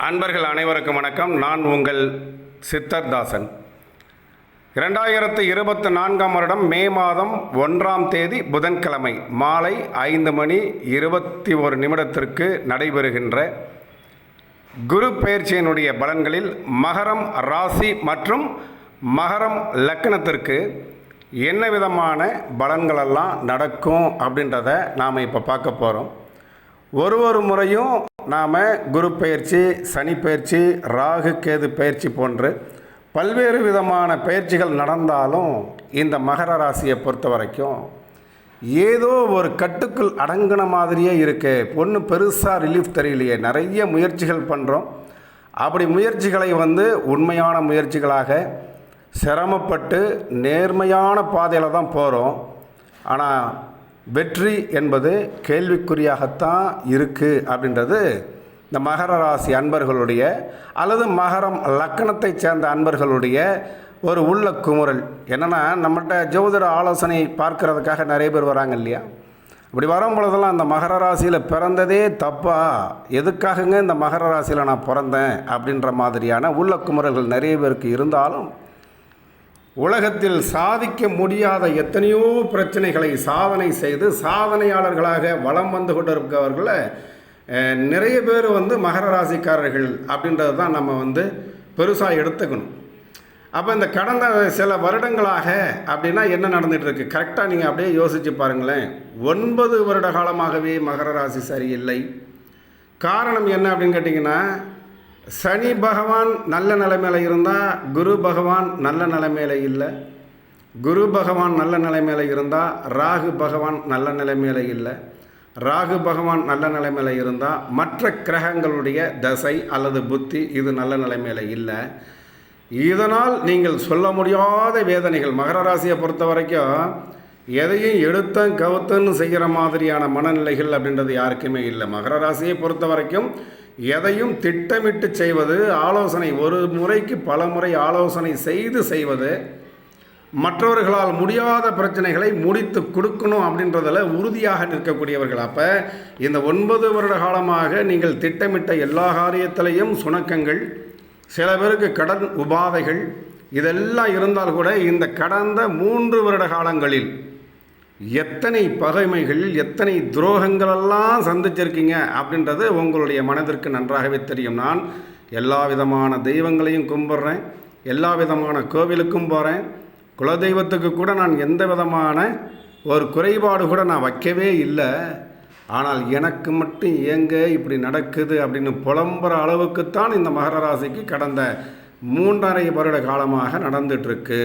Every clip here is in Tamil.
அன்பர்கள் அனைவருக்கும் வணக்கம். நான் உங்கள் சித்தர்தாசன் இரண்டாயிரத்து இருபத்தி நான்காம் வருடம் மே மாதம் ஒன்றாம் தேதி புதன்கிழமை மாலை ஐந்து மணி இருபத்தி ஒரு நிமிடத்திற்கு நடைபெறுகின்ற குரு பெயர்ச்சியினுடைய பலன்களில் மகரம் ராசி மற்றும் மகரம் லக்னத்திற்கு என்ன விதமான பலன்களெல்லாம் நடக்கும் அப்படின்றத நாம் இப்போ பார்க்க போகிறோம் ஒரு ஒரு முறையும் நாம் குரு பயிற்சி சனி பயிற்சி ராகு கேது பயிற்சி போன்று பல்வேறு விதமான பயிற்சிகள் நடந்தாலும் இந்த மகர ராசியை பொறுத்த வரைக்கும் ஏதோ ஒரு கட்டுக்குள் அடங்கின மாதிரியே இருக்கு. ஒன்றும் பெருசாக ரிலீஃப் தெரியலையே. நிறைய முயற்சிகள் பண்ணுறோம் அப்படி முயற்சிகளை வந்து உண்மையான முயற்சிகளாக சிரமப்பட்டு நேர்மையான பாதையில் தான் போகிறோம் ஆனால் வெற்றி என்பது கேள்விக்குறியாகத்தான் இருக்குது அப்படின்றது இந்த மகர ராசி அன்பர்களுடைய அல்லது மகரம் லக்கணத்தைச் சேர்ந்த அன்பர்களுடைய ஒரு உள்ள குமுறல். என்னென்னா நம்மகிட்ட ஜோதிட ஆலோசனை பார்க்கறதுக்காக நிறைய பேர் வராங்க இல்லையா? அப்படி வரும் பொழுதெல்லாம் அந்த மகர ராசியில் பிறந்ததே தப்பா? எதுக்காகங்க இந்த மகர ராசியில் நான் பிறந்தேன்? அப்படின்ற மாதிரியான உள்ள குமுறல்கள் நிறைய பேருக்கு இருந்தாலும் உலகத்தில் சாதிக்க முடியாத எத்தனையோ பிரச்சனைகளை சாதனை செய்து சாதனையாளர்களாக வலம் வந்து கொண்டிருக்கவர்களை நிறைய பேர் வந்து மகர ராசிக்காரர்கள் அப்படின்றது தான் நம்ம வந்து பெருசாக எடுத்துக்கணும். அப்போ இந்த கடந்த சில வருடங்களாக அப்படின்னா என்ன நடந்துட்டு இருக்கு கரெக்டாக நீங்கள் அப்படியே யோசிச்சு பாருங்களேன். ஒன்பது வருட காலமாகவே மகர ராசி சரியில்லை. காரணம் என்ன அப்படின்னு கேட்டிங்கன்னா சனி பகவான் நல்ல நிலைமையில் இருந்தால் குரு பகவான் நல்ல நிலைமையில் இல்லை. குரு பகவான் நல்ல நிலைமையில் இருந்தால் ராகு பகவான் நல்ல நிலைமையில் இல்லை. ராகு பகவான் நல்ல நிலைமையில் இருந்தால் மற்ற கிரகங்களுடைய தசை அல்லது புத்தி இது நல்ல நிலைமையில் இல்லை. இதனால் நீங்கள் சொல்ல முடியாத வேதனைகள். மகர ராசியை பொறுத்த வரைக்கும் எதையும் எடுத்தன் கவுத்தன்னு செய்கிற மாதிரியான மனநிலைகள் அப்படின்றது யாருக்குமே இல்லை. மகர ராசியை பொறுத்த வரைக்கும் எதையும் திட்டமிட்டு செய்வது ஆலோசனை ஒரு முறைக்கு பல முறை ஆலோசனை செய்து செய்வது மற்றவர்களால் முடியாத பிரச்சனைகளை முடித்து கொடுக்கணும் அப்படின்றதில் உறுதியாக நிற்கக்கூடியவர்கள். அப்போ இந்த ஒன்பது வருட காலமாக நீங்கள் திட்டமிட்ட எல்லா காரியத்திலையும் சுணக்கங்கள் சில பேருக்கு கடன் உபாதைகள் இதெல்லாம் இருந்தால் கூட இந்த கடந்த மூன்று வருட காலங்களில் எத்தனை பகைமைகள் எத்தனை துரோகங்களெல்லாம் சந்திச்சிருக்கீங்க அப்படின்றது உங்களுடைய மனதிற்கு நன்றாகவே தெரியும். நான் எல்லா விதமான தெய்வங்களையும் கும்பிட்றேன் எல்லா விதமான கோவிலுக்கும் போகிறேன் குலதெய்வத்துக்கு கூட நான் எந்த விதமான ஒரு குறைபாடு கூட நான் வைக்கவே இல்லை. ஆனால் எனக்கு மட்டும் ஏங்க இப்படி நடக்குது அப்படின்னு புலம்புற அளவுக்குத்தான் இந்த மகர ராசிக்கு கடந்த மூன்றரை வருட காலமாக நடந்துட்டுருக்கு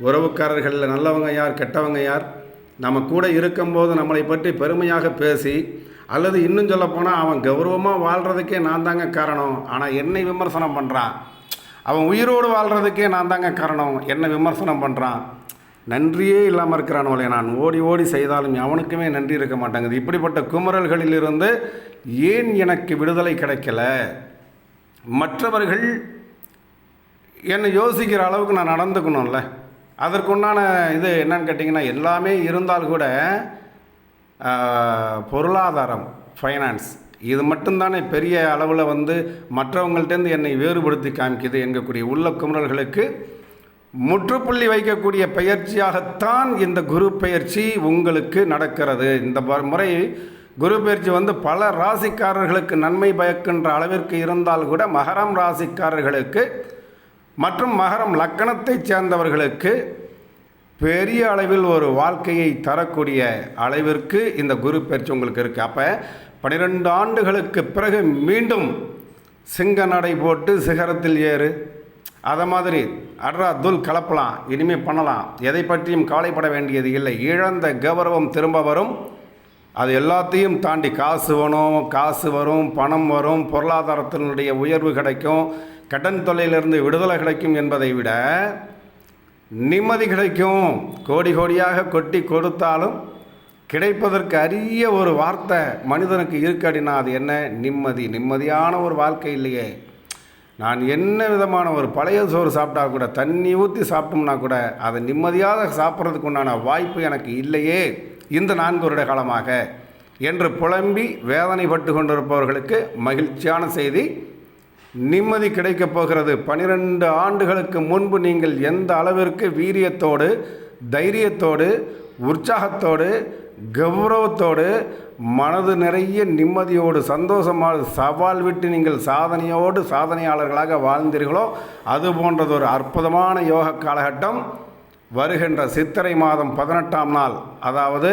உறவுக்காரர்களில் நல்லவங்க யார் கெட்டவங்க யார்? நம்ம கூட இருக்கும்போது நம்மளை பற்றி பெருமையாக பேசி அல்லது இன்னும் சொல்லப்போனால் அவன் கௌரவமாக வாழ்கிறதுக்கே நான் தாங்க காரணம். ஆனால் என்னை விமர்சனம் பண்ணுறான் அவன் உயிரோடு வாழ்கிறதுக்கே நான் தாங்க காரணம். என்னை விமர்சனம் பண்ணுறான் நன்றியே இல்லாமல் இருக்கிறானோலே நான். ஓடி ஓடி செய்தாலும் அவனுக்குமே நன்றி இருக்க மாட்டேங்குது. இப்படிப்பட்ட குமரல்களிலிருந்து ஏன் எனக்கு விடுதலை கிடைக்கல? மற்றவர்கள் என்னை யோசிக்கிற அளவுக்கு நான் நடந்துக்கணும்ல. அதற்குண்டான இது என்னன்னு கேட்டிங்கன்னா எல்லாமே இருந்தால் கூட பொருளாதாரம் ஃபைனான்ஸ் இது மட்டும்தானே பெரிய அளவில் வந்து மற்றவங்கள்ட்டேருந்து என்னை வேறுபடுத்தி காமிக்குது என்கக்கூடிய உள்ள குமுறல்களுக்கு. முற்றுப்புள்ளி வைக்கக்கூடிய பயிற்சியாகத்தான் இந்த குரு பயிற்சி உங்களுக்கு நடக்கிறது. இந்த முறை குரு பயிற்சி வந்து பல ராசிக்காரர்களுக்கு நன்மை பயக்கின்ற அளவிற்கு இருந்தால் கூட மகரம் ராசிக்காரர்களுக்கு மற்றும் மகரம் லக்கணத்தைச் சேர்ந்தவர்களுக்கு பெரிய அளவில் ஒரு வாழ்க்கையை தரக்கூடிய அளவிற்கு இந்த குரு பயிற்சி உங்களுக்கு இருக்குது அப்போ பன்னிரெண்டு ஆண்டுகளுக்கு பிறகு மீண்டும் சிங்க நடை போட்டு சிகரத்தில் ஏறு. அதை மாதிரி அட்ரா துல் கலப்பலாம் இனிமேல் பண்ணலாம். எதை பற்றியும் கவலைப்பட வேண்டியது இல்லை. இழந்த கௌரவம் திரும்ப வரும். அது எல்லாத்தையும் தாண்டி காசு வேணும் காசு வரும் பணம் வரும் பொருளாதாரத்தினுடைய உயர்வு கிடைக்கும். கடன் தொல்லையிலிருந்து விடுதலை கிடைக்கும் என்பதை விட நிம்மதி கிடைக்கும். கோடி கோடியாக கொட்டி கொடுத்தாலும் கிடைப்பதற்கு அரிய ஒரு வார்த்தை மனிதனுக்கு இருக்கடினா அது என்ன? நிம்மதி. நிம்மதியான ஒரு வாழ்க்கை இல்லையே. நான் என்ன விதமான ஒரு பழைய சோறு சாப்பிட்டா கூட தண்ணி ஊற்றி சாப்பிட்டோம்னா கூட அதை நிம்மதியாக சாப்பிட்றதுக்கு உண்டான வாய்ப்பு எனக்கு இல்லையே. இந்த நான்கு வருட காலமாக. என்று புலம்பி வேதனைப்பட்டு கொண்டிருப்பவர்களுக்கு மகிழ்ச்சியான செய்தி. நிம்மதி கிடைக்கப் போகிறது. பனிரெண்டு ஆண்டுகளுக்கு முன்பு நீங்கள் எந்த அளவிற்கு வீரியத்தோடு தைரியத்தோடு உற்சாகத்தோடு கௌரவத்தோடு மனது நிறைய நிம்மதியோடு சந்தோஷமாக சவால் விட்டு நீங்கள் சாதனையோடு சாதனையாளர்களாக வாழ்ந்தீர்களோ அது போன்றது ஒரு அற்புதமான யோக காலகட்டம் வருகின்ற சித்திரை மாதம் பதினெட்டாம் நாள். அதாவது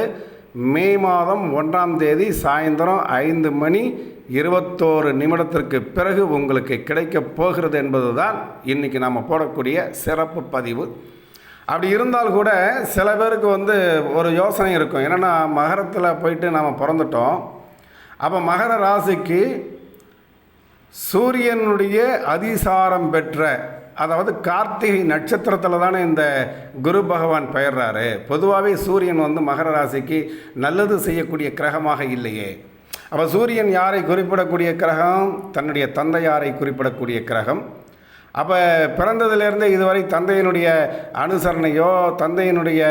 மே மாதம் ஒன்றாம் தேதி சாயந்தரம் ஐந்து மணி இருபத்தோரு நிமிடத்திற்கு பிறகு உங்களுக்கு கிடைக்கப் போகிறது என்பது தான் இன்றைக்கி நாம் போடக்கூடிய சிறப்பு பதிவு. அப்படி இருந்தால் கூட சில பேருக்கு வந்து ஒரு யோசனை இருக்கும். என்னென்னா மகரத்தில் போயிட்டு நாம் பிறந்துட்டோம். அப்போ மகர ராசிக்கு சூரியனுடைய அதிசாரம் பெற்ற அதாவது கார்த்திகை நட்சத்திரத்தில் தானே இந்த குரு பகவான் பெயர்றாரு. பொதுவாகவே சூரியன் வந்து மகர ராசிக்கு நல்லது செய்யக்கூடிய கிரகமாக இல்லையே. அப்போ சூரியன் யாரை குறிப்பிடக்கூடிய கிரகம்? தன்னுடைய தந்தையாரை குறிப்பிடக்கூடிய கிரகம்? அப்போ பிறந்ததுலேருந்து இதுவரை தந்தையினுடைய அனுசரணையோ தந்தையினுடைய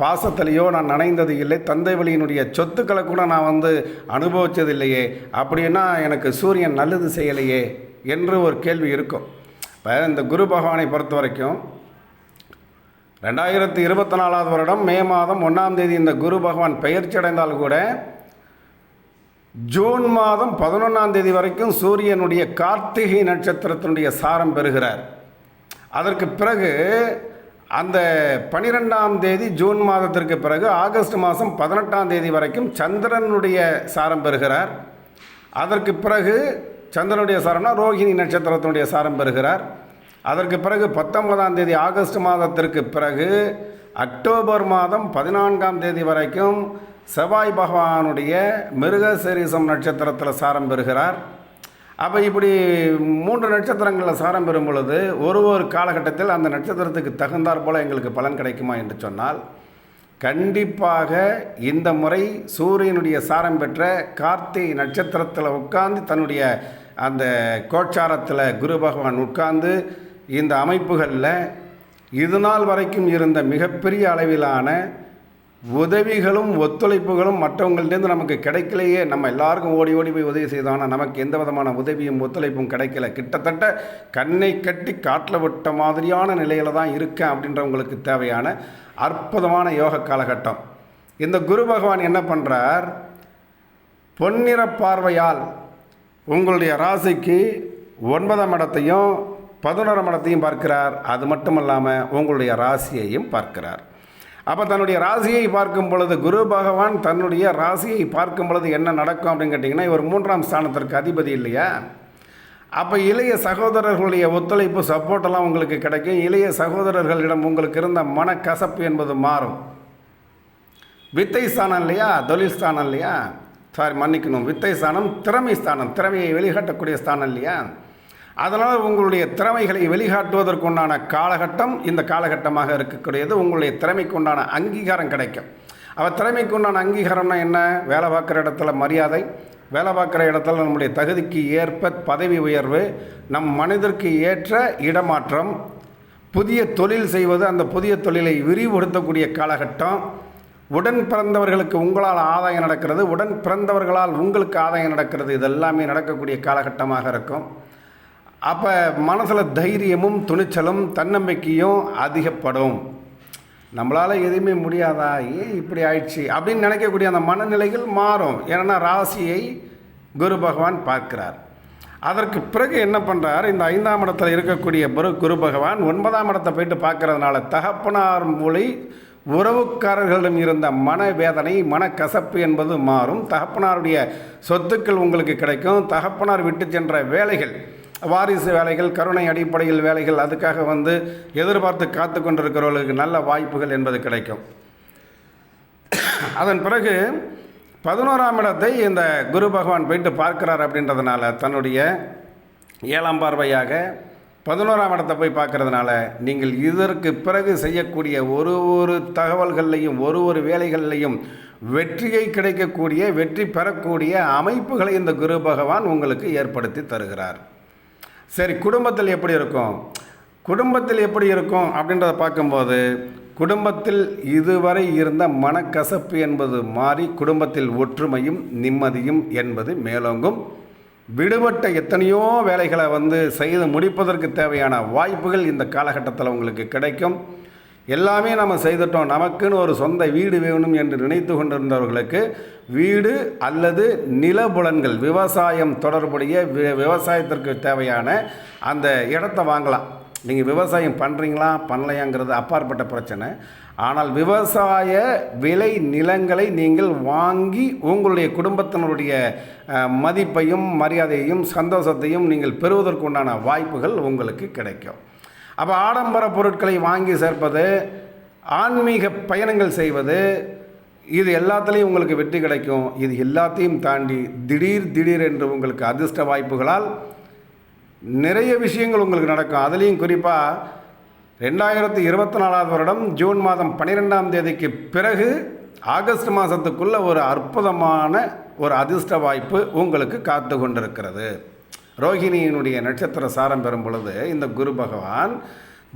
பாசத்திலையோ நான் நனைந்தது இல்லை. தந்தை வழியினுடைய சொத்துக்களை கூட நான் வந்து அனுபவித்தது இல்லையே அப்படின்னா எனக்கு சூரியன் நல்லது செய்யலையே என்று ஒரு கேள்வி இருக்கும். இப்போ இந்த குரு பகவானை பொறுத்த வரைக்கும் ரெண்டாயிரத்தி இருபத்தி நாலாவது வருடம் மே மாதம் ஒன்றாம் தேதி இந்த குரு பகவான் பெயர்ச்சி அடைந்தால் கூட ஜூன் மாதம் பதினொன்றாம் தேதி வரைக்கும் சூரியனுடைய கார்த்திகை நட்சத்திரத்தினுடைய சாரம் பெறுகிறார். அதற்கு பிறகு அந்த பனிரெண்டாம் தேதி ஜூன் மாதத்திற்கு பிறகு ஆகஸ்ட் மாதம் பதினெட்டாம் தேதி வரைக்கும் சந்திரனுடைய சாரம் பெறுகிறார். அதற்கு பிறகு சந்திரனுடைய சாரம்னா ரோஹிணி நட்சத்திரத்தினுடைய சாரம் பெறுகிறார். அதற்கு பிறகு பத்தொன்பதாம் தேதி ஆகஸ்ட் மாதத்திற்கு பிறகு அக்டோபர் மாதம் பதினான்காம் தேதி வரைக்கும் செவ்வாய் பகவானுடைய மிருகசரிசம் நட்சத்திரத்தில் சாரம் பெறுகிறார். அப்போ இப்படி மூன்று நட்சத்திரங்களில் சாரம் பெறும் பொழுது ஒரு ஒரு காலகட்டத்தில் அந்த நட்சத்திரத்துக்கு தகுந்தாற் போல் எங்களுக்கு பலன் கிடைக்குமா என்று சொன்னால் கண்டிப்பாக இந்த முறை சூரியனுடைய சாரம் பெற்ற கார்த்திகை நட்சத்திரத்தில் உட்கார்ந்து தன்னுடைய அந்த கோச்சாரத்தில் குரு பகவான் உட்கார்ந்து இந்த அமைப்புகளில் இது நாள் வரைக்கும் இருந்த மிகப்பெரிய அளவிலான உதவிகளும் ஒத்துழைப்புகளும் மற்றவங்கள்டேருந்து நமக்கு கிடைக்கலையே. நம்ம எல்லாருக்கும் ஓடி ஓடி போய் உதவி செய்தோம். நமக்கு எந்த விதமான உதவியும் ஒத்துழைப்பும் கிடைக்கல. கிட்டத்தட்ட கண்ணை கட்டி காட்டில் விட்ட மாதிரியான நிலையில் தான் இருக்கேன் அப்படின்றவங்களுக்கு தேவையான அற்புதமான யோக காலகட்டம். இந்த குரு பகவான் என்ன பண்ணுறார் பொன்னிற பார்வையால் உங்களுடைய ராசிக்கு ஒன்பதாம் இடத்தையும் பதினோராம் இடத்தையும் பார்க்கிறார். அது மட்டும் இல்லாமல் உங்களுடைய ராசியையும் பார்க்கிறார். அப்போ தன்னுடைய ராசியை பார்க்கும் பொழுது குரு பகவான் தன்னுடைய ராசியை பார்க்கும் பொழுது என்ன நடக்கும் அப்படின்னு கேட்டிங்கன்னா இவர் மூன்றாம் ஸ்தானத்திற்கு அதிபதி இல்லையா? அப்போ இளைய சகோதரர்களுடைய ஒத்துழைப்பு சப்போர்ட்டெல்லாம் உங்களுக்கு கிடைக்கும். இளைய சகோதரர்களிடம் உங்களுக்கு இருந்த மனக்கசப்பு என்பது மாறும். வித்தை ஸ்தானம் இல்லையா? தொழில் ஸ்தானம் இல்லையா? சாரி மன்னிக்கணும். வித்தை ஸ்தானம் திறமை ஸ்தானம். திறமையை வெளிகாட்டக்கூடிய ஸ்தானம் இல்லையா? அதனால் உங்களுடைய திறமைகளை வெளிகாட்டுவதற்குண்டான காலகட்டம் இந்த காலகட்டமாக இருக்கக்கூடியது. உங்களுடைய திறமைக்கு உண்டான அங்கீகாரம் கிடைக்கும். அவள் திறமைக்கு உண்டான அங்கீகாரம்னா என்ன? வேலை பார்க்குற இடத்துல மரியாதை வேலை பார்க்குற இடத்துல நம்முடைய தகுதிக்கு ஏற்ப பதவி உயர்வு நம் மனிதருக்கு ஏற்ற இடமாற்றம் புதிய தொழில் செய்வது அந்த புதிய தொழிலை விரிவுபடுத்தக்கூடிய காலகட்டம். உடன் பிறந்தவர்களுக்கு உங்களால் ஆதாயம் நடக்கிறது உடன் பிறந்தவர்களால் உங்களுக்கு ஆதாயம் நடக்கிறது இதெல்லாமே நடக்கக்கூடிய காலகட்டமாக இருக்கும். அப்போ மனசில் தைரியமும் துணிச்சலும் தன்னம்பிக்கையும் அதிகப்படும். நம்மளால் எதுவுமே முடியாதா? ஏன் இப்படி ஆயிடுச்சு? அப்படின்னு நினைக்கக்கூடிய அந்த மனநிலைகள் மாறும். ஏன்னா ராசியை குரு பகவான் பார்க்கிறார். அதற்கு பிறகு என்ன பண்ணுறார் இந்த ஐந்தாம் இடத்தில் இருக்கக்கூடிய குரு குரு பகவான் ஒன்பதாம் இடத்தை போயிட்டு பார்க்கறதுனால தகப்பனார் மொழி உறவுக்காரர்களிடம் இருந்த மனவேதனை மனக்கசப்பு என்பது மாறும். தகப்பனாருடைய சொத்துக்கள் உங்களுக்கு கிடைக்கும். தகப்பனார் விட்டு சென்ற வேலைகள் வாரிசு வேலைகள் கருணை அடிப்படையில் வேலைகள் அதுக்காக வந்து எதிர்பார்த்து காத்து கொண்டிருக்கிறவர்களுக்கு நல்ல வாய்ப்புகள் என்பது கிடைக்கும். அதன் பிறகு பதினோராம் இடத்தை இந்த குரு பகவான் போயிட்டு பார்க்கிறார் அப்படின்றதுனால தன்னுடைய ஏழாம் பார்வையாக பதினோராம் இடத்தை போய் பார்க்கறதுனால நீங்கள் இதற்கு பிறகு செய்யக்கூடிய ஒரு ஒரு தகவல்கள்லையும் ஒரு ஒரு வேலைகள்லையும் வெற்றியை கிடைக்கக்கூடிய வெற்றி பெறக்கூடிய அமைப்புகளை இந்த குரு பகவான் உங்களுக்கு ஏற்படுத்தி தருகிறார். சரி குடும்பத்தில் எப்படி இருக்கும்? குடும்பத்தில் எப்படி இருக்கும் அப்படின்றத பார்க்கும்போது குடும்பத்தில் இதுவரை இருந்த மனக்கசப்பு என்பது மாறி குடும்பத்தில் ஒற்றுமையும் நிம்மதியும் என்பது மேலோங்கும். விடுபட்ட எத்தனையோ வேலைகளை வந்து செய்து முடிப்பதற்கு தேவையான வாய்ப்புகள் இந்த காலகட்டத்தில் உங்களுக்கு கிடைக்கும். எல்லாமே நம்ம செய்துட்டோம். நமக்குன்னு ஒரு சொந்த வீடு வேணும் என்று நினைத்து கொண்டிருந்தவர்களுக்கு வீடு அல்லது நிலபுலன்கள் விவசாயம் தொடர்புடைய வி- விவசாயத்திற்கு தேவையான அந்த இடத்த வாங்கலாம். நீங்கள் விவசாயம் பண்ணுறீங்களா பண்ணலையாங்கிறது அப்பாற்பட்ட பிரச்சனை. ஆனால் விவசாய விலை நிலங்களை நீங்கள் வாங்கி உங்களுடைய குடும்பத்தினருடைய மதிப்பையும் மரியாதையையும் சந்தோஷத்தையும் நீங்கள் பெறுவதற்குண்டான வாய்ப்புகள் உங்களுக்கு கிடைக்கும். அப்போ ஆடம்பர பொருட்களை வாங்கி சேர்ப்பது ஆன்மீக பயணங்கள் செய்வது இது எல்லாத்துலேயும் உங்களுக்கு வெற்றி கிடைக்கும். இது எல்லாத்தையும் தாண்டி திடீர் திடீர் என்று உங்களுக்கு அதிர்ஷ்ட வாய்ப்புகளால் நிறைய விஷயங்கள் உங்களுக்கு நடக்கும். அதுலேயும் குறிப்பாக ரெண்டாயிரத்தி இருபத்தி நாலாவது வருடம் ஜூன் மாதம் பன்னிரெண்டாம் தேதிக்கு பிறகு ஆகஸ்ட் மாதத்துக்குள்ளே ஒரு அற்புதமான ஒரு அதிர்ஷ்ட வாய்ப்பு உங்களுக்கு காத்து கொண்டிருக்கிறது. ரோஹிணியினுடைய நட்சத்திர சாரம் பெறும் பொழுது இந்த குரு பகவான்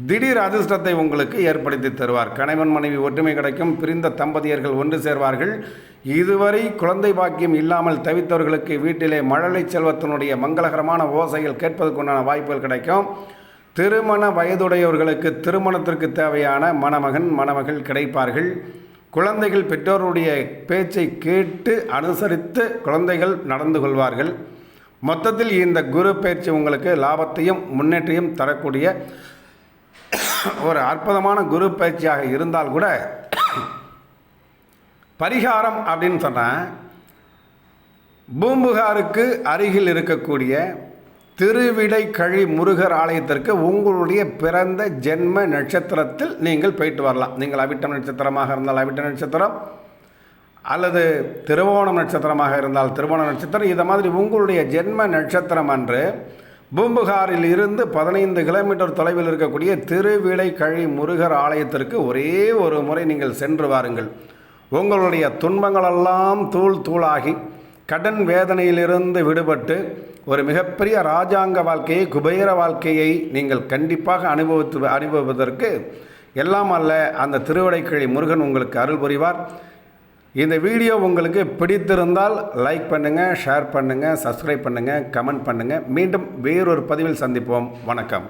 திடீர் அதிர்ஷ்டத்தை உங்களுக்கு ஏற்படுத்தி தருவார். கணவன் மனைவி ஒற்றுமை கிடைக்கும் பிரிந்த தம்பதியர்கள் ஒன்று சேர்வார்கள். இதுவரை குழந்தை பாக்கியம் இல்லாமல் தவித்தவர்களுக்கு வீட்டிலே மழலை செல்வத்தினுடைய மங்களகரமான ஓசைகள் கேட்பதற்குண்டான வாய்ப்புகள் கிடைக்கும். திருமண வயதுடையவர்களுக்கு திருமணத்திற்கு தேவையான மணமகன் மணமகள் கிடைப்பார்கள். குழந்தைகள் பெற்றோருடைய பேச்சை கேட்டு அனுசரித்து குழந்தைகள் நடந்து கொள்வார்கள். மொத்தத்தில் இந்த குரு பயிற்சி உங்களுக்கு லாபத்தையும் முன்னேற்றையும் தரக்கூடிய ஒரு அற்புதமான குரு பயிற்சியாக இருந்தால் கூட பரிகாரம் அப்படின்னு சொன்னால் பூம்புகாருக்கு அருகில் இருக்கக்கூடிய திருவிடைக்கழி முருகர் ஆலயத்திற்கு உங்களுடைய பிறந்த ஜென்ம நட்சத்திரத்தில் நீங்கள் போயிட்டு வரலாம். நீங்கள் அவிட்டம் நட்சத்திரமாக இருந்தால் அவிட்ட நட்சத்திரம். அல்லது திருவோணம் நட்சத்திரமாக இருந்தால் திருவோண நட்சத்திரம். இதை மாதிரி உங்களுடைய ஜென்ம நட்சத்திரம் அன்று பூம்புகாரில் இருந்து பதினைந்து கிலோமீட்டர் தொலைவில் இருக்கக்கூடிய திருவிடைக்கழி முருகர் ஆலயத்திற்கு ஒரே ஒரு முறை நீங்கள் சென்று வாருங்கள். உங்களுடைய துன்பங்களெல்லாம் தூள் தூளாகி கடன் வேதனையிலிருந்து விடுபட்டு ஒரு மிகப்பெரிய ராஜாங்க வாழ்க்கையை குபேர வாழ்க்கையை நீங்கள் கண்டிப்பாக அனுபவித்து அனுபவிப்பதற்கு எல்லாம் அல்ல அந்த திருவிடைக்கிழி முருகன் உங்களுக்கு அருள் புரிவார். இந்த வீடியோ உங்களுக்கு பிடித்திருந்தால் லைக் பண்ணுங்கள் ஷேர் பண்ணுங்கள் சப்ஸ்கிரைப் பண்ணுங்கள் கமெண்ட் பண்ணுங்கள் மீண்டும் வேறொரு பதிவில் சந்திப்போம். வணக்கம்.